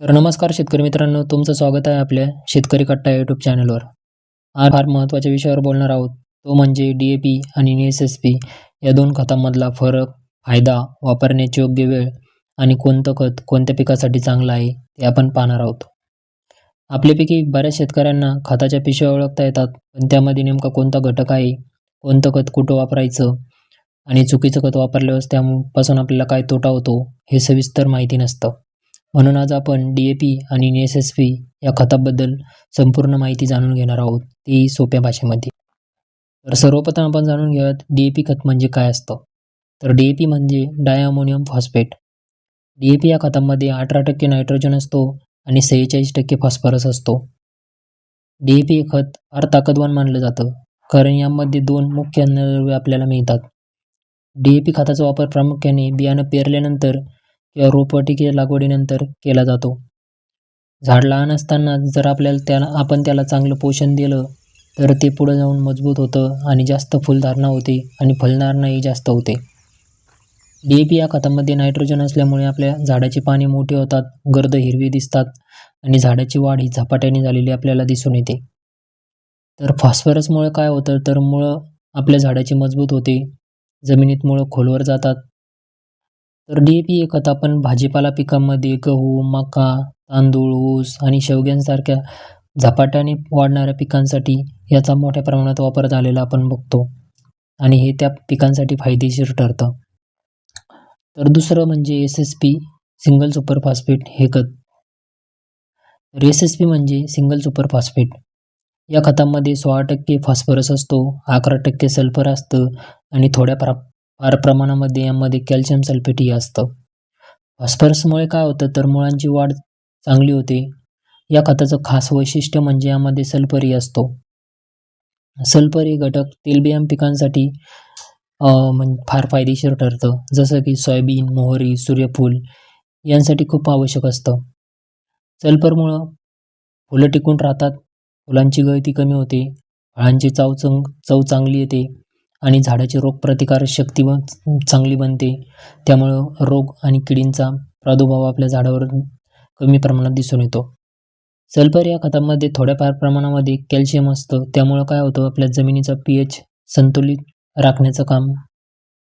तर नमस्कार शेतकरी मित्रांनो तुमचं स्वागत आहे आपल्या शेतकरी कट्टा यूट्यूब चॅनलवर आज फार महत्त्वाच्या विषयावर बोलणार आहोत. तो म्हणजे डी ए पी आणि एस एस पी या दोन खतांमधला फरक फायदा वापरण्याची योग्य वेळ आणि कोणतं खत कोणत्या पिकासाठी चांगलं आहे ते आपण पाहणार आहोत. आपल्यापैकी बऱ्याच शेतकऱ्यांना खताच्या पिशव्या ओळखता येतात पण त्यामध्ये नेमका कोणता घटक आहे कोणतं खत कुठं वापरायचं आणि चुकीचं खत वापरल्यावर त्यापासून आपल्याला काय तोटा होतो हे सविस्तर माहिती नसतं. म्हणून आज आपण डी ए पी आणि एस एस पी या खताबद्दल संपूर्ण माहिती जाणून घेणार आहोत तेही सोप्या भाषेमध्ये. तर सर्वप्रथम आपण जाणून घेऊयात डी ए पी खत म्हणजे काय असतं. तर डी ए पी म्हणजे diammonium phosphate. D A P या खतामध्ये अठरा टक्के नायट्रोजन असतो आणि सेहेचाळीस टक्के फॉस्फरस असतो. डी ए पी हे खत फार ताकदवान मानलं जातं कारण यामध्ये दोन मुख्य अन्नद्रव्ये आपल्याला मिळतात. डी ए पी खताचा वापर प्रामुख्याने बियाणं पेरल्यानंतर किंवा रोपवाटिकेच्या लागवडीनंतर केला जातो. झाड लहान असताना जर आपल्याला त्याला आपण त्याला चांगलं पोषण दिलं तर ते पुढं जाऊन मजबूत होतं आणि जास्त फुलधारणा होते आणि फलधारणाही जास्त होते. डी ए पी या खतामध्ये नायट्रोजन असल्यामुळे आपल्या झाडाची पाने मोठी होतात गर्द हिरवी दिसतात आणि झाडाची वाढ ही झपाट्याने झालेली आपल्याला दिसून येते. तर फॉस्फरसमुळे काय होतं? तर मुळं आपल्या झाडाची मजबूत होते जमिनीत मुळं खोलवर जातात तर डी ए पी हे खत आपण भाजीपाला पिकांमध्ये गहू मका तांदूळ ऊस आणि शेवग्यांसारख्या झपाट्याने वाढणाऱ्या पिकांसाठी याचा मोठ्या प्रमाणात वापर झालेला आपण बघतो. आणि हे त्या पिकांसाठी फायदेशीर ठरतं. तर दुसरं म्हणजे S S P single super phosphate हे खत. तर एस एस पी म्हणजे सिंगल सुपर फॉस्फेट या खतामध्ये सोळा टक्के फॉस्फरस असतो अकरा टक्के सल्फर असतं आणि थोड्या प्रा फार प्रमाणामध्ये यामध्ये कॅल्शियम सल्फेटही असतं. फॉस्फरसमुळे काय होतं तर मुळांची वाढ चांगली होते. या खताचं खास वैशिष्ट्य म्हणजे यामध्ये सल्फरी असतो. सल्फरी घटक तेलबियाम पिकांसाठी म्हणजे फार फायदेशीर ठरतं. जसं की सोयाबीन मोहरी सूर्यफूल यांसाठी खूप आवश्यक असतं. सल्फरमुळं फुलं टिकून राहतात. फुलांची गळती कमी होते. फळांची चव चंग चव चांगली येते. आणि झाडाची रोगप्रतिकारक शक्ती व चांगली बनते. त्यामुळं रोग आणि किडींचा प्रादुर्भाव आपल्या झाडावर कमी प्रमाणात दिसून येतो. सल्फर या खतामध्ये थोड्याफार प्रमाणामध्ये कॅल्शियम असतं. त्यामुळं काय होतं? आपल्या जमिनीचा पी एच संतुलित राखण्याचं काम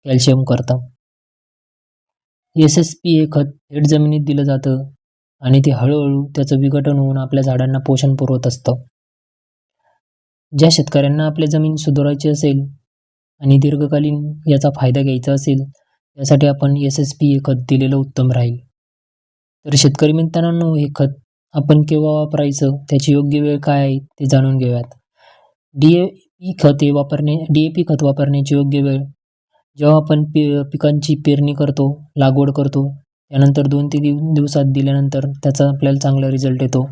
कॅल्शियम करतं. एस एस पी हे खत थेट जमिनीत दिलं जातं आणि ते हळूहळू त्याचं विघटन होऊन आपल्या झाडांना पोषण पुरवत असतं. ज्या शेतकऱ्यांना आपली जमीन सुधारायची असेल आणि दीर्घकालीन याचा फायदा घ्यायचा असेल यासाठी आपण एस एस पी हे खत दिलेलं उत्तम राहील. तर शेतकरी मित्रांनो हे खत आपण केव्हा वापरायचं त्याची योग्य वेळ काय आहे ते जाणून घेऊयात. डी ए पी खत हे वापरणे डी ए पी खत वापरण्याची योग्य वेळ जेव्हा आपण पि पिकांची पेरणी करतो लागवड करतो त्यानंतर दोन ते दिवसात दिल्यानंतर त्याचा आपल्याला चांगला रिझल्ट येतो.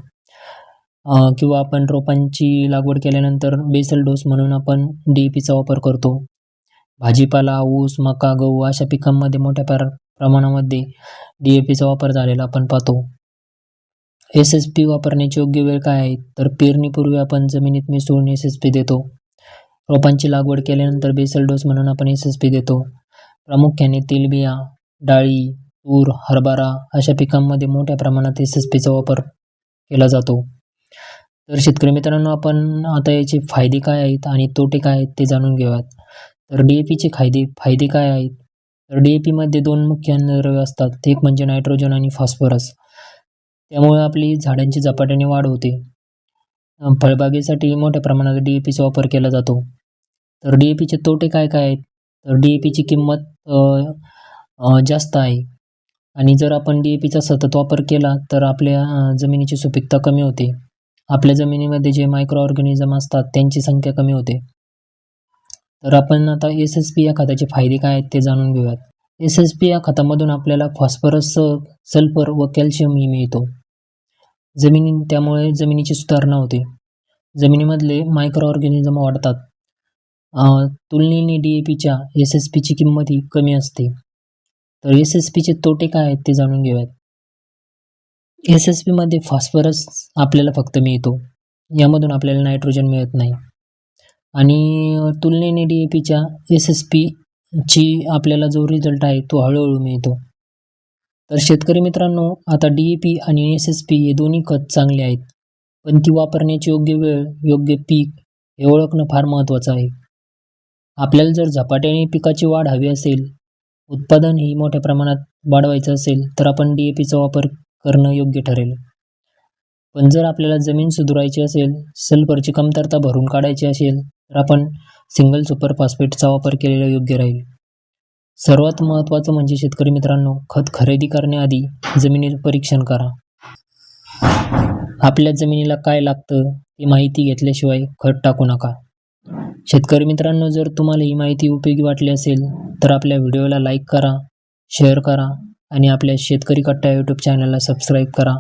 किंवा आपण रोपांची लागवड केल्यानंतर बेसल डोस म्हणून आपण डी ए पीचा वापर करतो. भाजीपाला ऊस मका गहू अशा पिकांमध्ये मोठ्या प्र प्रमाणामध्ये डी ए पीचा वापर झालेला आपण पाहतो. एस एस पी वापरण्याची योग्य वेळ काय आहे? तर पेरणीपूर्वी आपण जमिनीत मिसळून एस एस पी देतो. रोपांची लागवड केल्यानंतर बेसल डोस म्हणून आपण एस एस पी देतो. प्रामुख्याने तेलबिया डाळी तूर हरभरा अशा पिकांमध्ये मोठ्या प्रमाणात एस एस पीचा वापर केला जातो. तर शेतकरी मित्रांनो आपण आता याचे फायदे काय आहेत आणि तोटे काय आहेत ते जाणून घेऊयात. तर डी ए पीचे फायदे फायदे काय आहेत? तर डी ए पीमध्ये दोन मुख्य अन्नद्रव्य असतात. एक म्हणजे नायट्रोजन आणि फॉस्फरस त्यामुळे आपली झाडांची झपाट्याने वाढ होते. फळबागेसाठी मोठ्या प्रमाणात डी ए पीचा वापर केला जातो. तर डी ए पीचे तोटे काय काय आहेत? तर डी ए पीची किंमत जास्त आहे. आणि जर आपण डी ए पीचा सतत वापर केला तर आपल्या जमिनीची सुपीकता कमी होते. आपल्या जमिनीमध्ये जे मायक्रो ऑर्गॅनिझम असतात त्यांची संख्या कमी होते. तर आपण आता एस एस पी या खताचे फायदे काय आहेत ते जाणून घेऊयात. एस एस पी या खतामधून आपल्याला फॉस्फरस सल्फर व कॅल्शियमही मिळतो. जमिनी त्यामुळे जमिनीची सुधारणा होते. जमिनीमधले मायक्रो ऑर्गॅनिझम वाढतात तुलनेने डी ए पीच्या एस एस पीची किंमत ही कमी असते. तर एस एस पीचे तोटे काय आहेत ते जाणून घेऊयात. एस एस पीमध्ये फॉस्फरस आपल्याला फक्त मिळतो. यामधून आपल्याला नायट्रोजन मिळत नाही. आणि तुलनेने डी ए पीच्या एस एस पीची आपल्याला जो रिझल्ट आहे तो हळूहळू मिळतो. तर शेतकरी मित्रांनो आता डी ए पी आणि एस एस पी हे दोन्ही खत चांगले आहेत पण ती वापरण्याची योग्य वेळ योग्य पीक हे ओळखणं फार महत्त्वाचं आहे. आपल्याला जर झपाट्याने पिकाची वाढ हवी असेल उत्पादन ही मोठ्या प्रमाणात वाढवायचं असेल तर आपण डी ए पीचा वापर करणं योग्य ठरेल. पण जर आपल्याला जमीन सुधारायची असेल सल्फरची कमतरता भरून काढायची असेल तर आपण सिंगल सुपर फॉस्फेटचा वापर केलेला योग्य राहील. सर्वात महत्त्वाचं म्हणजे शेतकरी मित्रांनो खत खरेदी करण्याआधी जमिनीचं परीक्षण करा. आपल्या जमिनीला काय लागतं ही माहिती घेतल्याशिवाय खत टाकू नका. शेतकरी मित्रांनो जर तुम्हाला ही माहिती उपयोगी वाटली असेल तर आपल्या व्हिडिओला लाईक करा शेअर करा आणि आपल्या शेतकरी कट्टा यूट्यूब चॅनलला सबस्क्राईब करा.